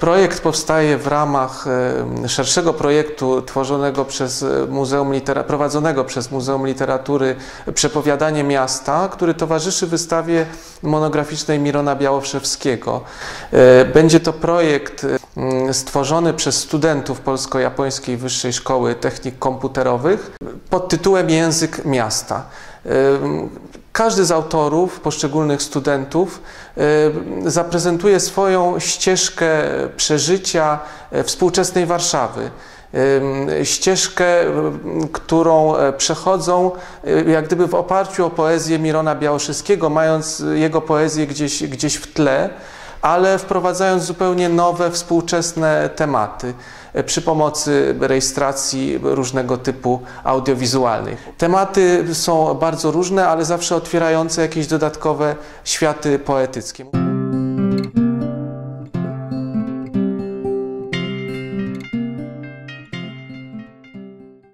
Projekt powstaje w ramach e, szerszego projektu tworzonego przez Muzeum Litera- prowadzonego przez Muzeum Literatury Przepowiadanie Miasta, który towarzyszy wystawie monograficznej Mirona Białowszewskiego. E, Będzie to projekt stworzony przez studentów Polsko-Japońskiej Wyższej Szkoły Technik Komputerowych pod tytułem Język Miasta. E, każdy z autorów, poszczególnych studentów, y, zaprezentuje swoją ścieżkę przeżycia y, współczesnej Warszawy. Y, Ścieżkę, y, którą e, przechodzą jak gdyby w oparciu o poezję Mirona Białoszyskiego, mając jego poezję gdzieś, gdzieś w tle, ale wprowadzając zupełnie nowe, współczesne tematy e, przy pomocy rejestracji różnego typu audiowizualnych. Tematy są bardzo różne, ale zawsze otwierające jakieś dodatkowe światy poetyckie.